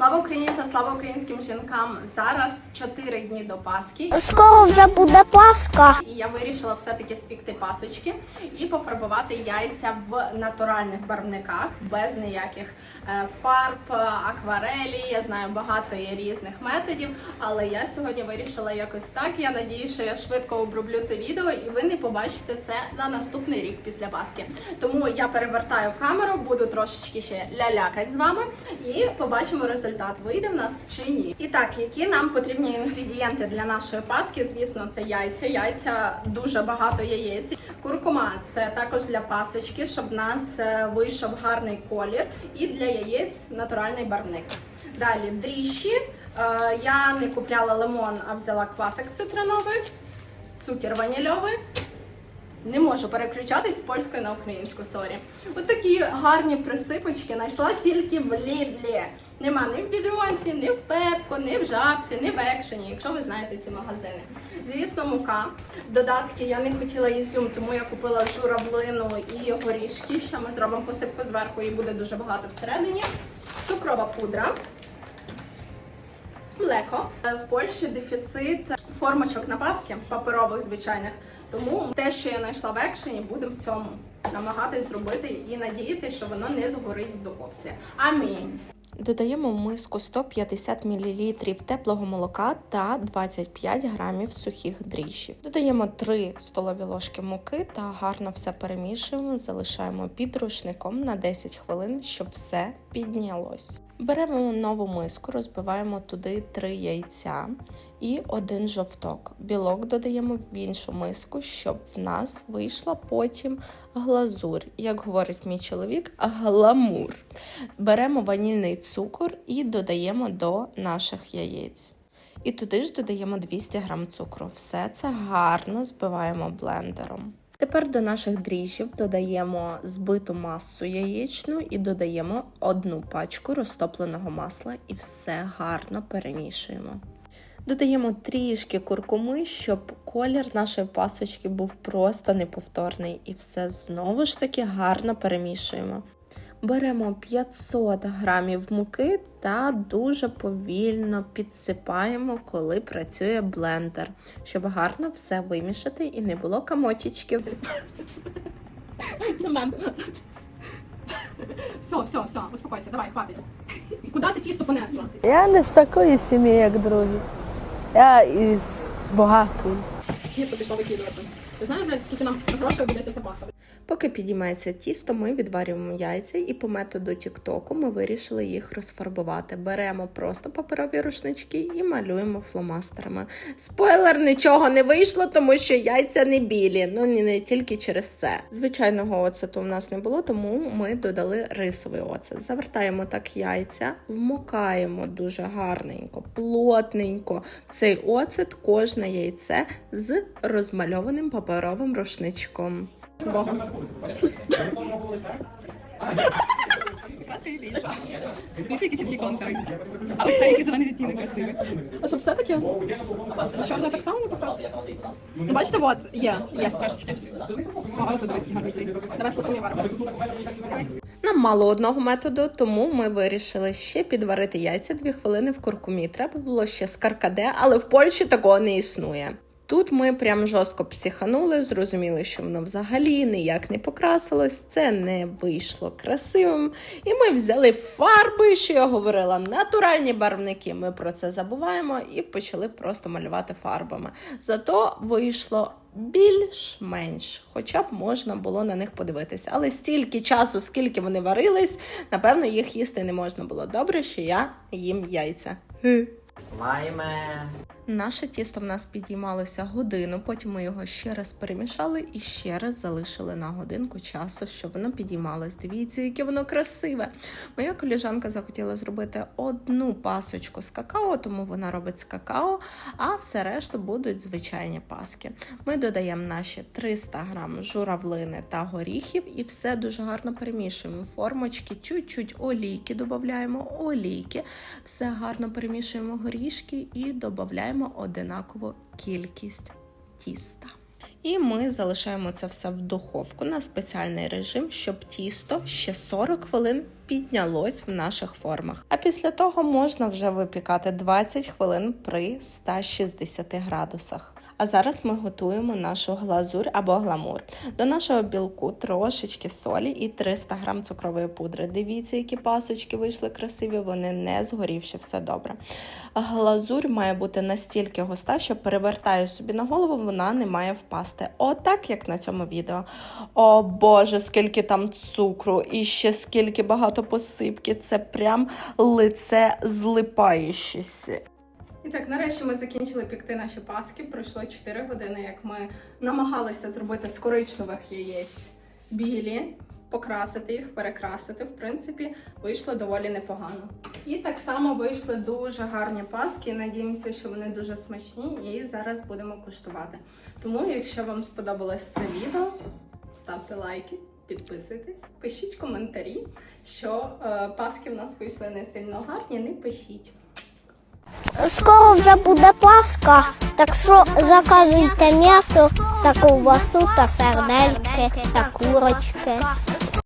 Слава Україні та слава українським жінкам! Зараз 4 дні до Пасхи, Скоро вже буде Пасха. і я вирішила все-таки спікти пасочки і пофарбувати яйця в натуральних барвниках без ніяких е, фарб, акварелі. Я знаю багато є різних методів, але я сьогодні вирішила якось так. Я надію, що я швидко оброблю це відео, і ви не побачите це на наступний рік після Пасхи. Тому я перевертаю камеру, буду трошечки ще лялякати з вами і побачимо результат, вийде в нас чи ні. І так, які нам потрібні інгредієнти для нашої паски? Звісно, це яйця. Яйця дуже багато яєць. Куркума це також для пасочки, щоб в нас е, вийшов гарний колір, і для яєць натуральний барвник. Далі дріжджі. Е, Я не купляла лимон, а взяла квасик цитроновий, цукер ванільовий. Не можу переключатись з польської на українську сорі. От такі гарні присипочки знайшла тільки в Лідлі. Нема ні в Бідронці, ні в Пепко, ні в Жабці, ні в Екшені, якщо ви знаєте ці магазини. Звісно, мука. Додатки я не хотіла ізюм, тому я купила журавлину і горішки. Ще ми зробимо посипку зверху і буде дуже багато всередині. Цукрова пудра. Млеко. Е, В Польщі дефіцит формочок на паски, паперових звичайних. Тому те, що я знайшла в екшені, будемо в цьому намагатись зробити і надіятися, що воно не згорить в духовці. Амінь. Додаємо в миску 150 мл теплого молока та 25 грамів сухих дріжджів. Додаємо 3 столові ложки муки та гарно все перемішуємо, залишаємо під рушником на 10 хвилин, щоб все піднялось. Беремо нову миску, розбиваємо туди 3 яйця і один жовток. Білок додаємо в іншу миску, щоб в нас вийшла потім глазурь. Як говорить мій чоловік, гламур. Беремо ванільний цукор і додаємо до наших яєць. І туди ж додаємо 200 г цукру. Все це гарно збиваємо блендером. Тепер до наших дріжджів додаємо збиту масу яєчну і додаємо одну пачку розтопленого масла і все гарно перемішуємо. Додаємо трішки куркуми, щоб колір нашої пасочки був просто неповторний, і все знову ж таки гарно перемішуємо. Беремо 500 грамів муки та дуже повільно підсипаємо, коли працює блендер, щоб гарно все вимішати і не було камочечків. Це мем. Все, все, все, успокойся, давай, хватить. Куди ти тісто понесла? Я не з такої сім'ї, як другі. Я із багатої. Тісто пішло викидувати. Ти знаєш, скільки нам грошей обійдеться ця паста? Поки підіймається тісто, ми відварюємо яйця, і по методу Тіктоку ми вирішили їх розфарбувати. Беремо просто паперові рушнички і малюємо фломастерами. Спойлер, нічого не вийшло, тому що яйця не білі. Ну не, тільки через це. Звичайного оцету в нас не було, тому ми додали рисовий оцет. Завертаємо так яйця, вмокаємо дуже гарненько, плотненько цей оцет кожне яйце з розмальованим паперовим рушничком. З Богом. Дивіться, які чіткі контури. А ось цей зелений відтінок красивий. А що все-таки? Чорне так само не покрасить? Ну, бачите, от, є, є трошечки. О, тут дивись, гарний цей. Давай кухні варимо. Нам мало одного методу, тому ми вирішили ще підварити яйця дві хвилини в куркумі. Треба було ще з каркаде, але в Польщі такого не існує. Тут ми прям жорстко психанули, зрозуміли, що воно взагалі ніяк не покрасилось, це не вийшло красивим. І ми взяли фарби, що я говорила, натуральні барвники. Ми про це забуваємо і почали просто малювати фарбами. Зато вийшло більш-менш, хоча б можна було на них подивитися. Але стільки часу, скільки вони варились, напевно, їх їсти не можна було. Добре, що я їм яйця. Лайме. Наше тісто в нас підіймалося годину, потім ми його ще раз перемішали і ще раз залишили на годинку часу, щоб воно підіймалось. Дивіться, яке воно красиве. Моя коліжанка захотіла зробити одну пасочку з какао, тому вона робить з какао, а все решту будуть звичайні паски. Ми додаємо наші 300 грам журавлини та горіхів і все дуже гарно перемішуємо. Формочки, чуть-чуть олійки додаємо, олійки, все гарно перемішуємо горішки і додаємо одинакову кількість тіста. І ми залишаємо це все в духовку на спеціальний режим, щоб тісто ще 40 хвилин піднялось в наших формах. А після того можна вже випікати 20 хвилин при 160 градусах. А зараз ми готуємо нашу глазурь або гламур. До нашого білку трошечки солі і 300 грам цукрової пудри. Дивіться, які пасочки вийшли красиві, вони не згорівші, все добре. Глазурь має бути настільки густа, що перевертаю собі на голову, вона не має впасти. Отак, як на цьому відео. О Боже, скільки там цукру і ще скільки багато посипки. Це прям лице злипаючеся. І так, нарешті ми закінчили пікти наші паски. Пройшло 4 години, як ми намагалися зробити з коричневих яєць білі, покрасити їх, перекрасити. В принципі, вийшло доволі непогано. І так само вийшли дуже гарні паски. Надіємося, що вони дуже смачні, і зараз будемо куштувати. Тому, якщо вам сподобалось це відео, ставте лайки. Підписуйтесь, пишіть коментарі, що е, паски в нас вийшли не сильно гарні, не пишіть. Скоро вже буде Пасха, так що заказуйте м'ясо та ковбасу та сердельки та курочки.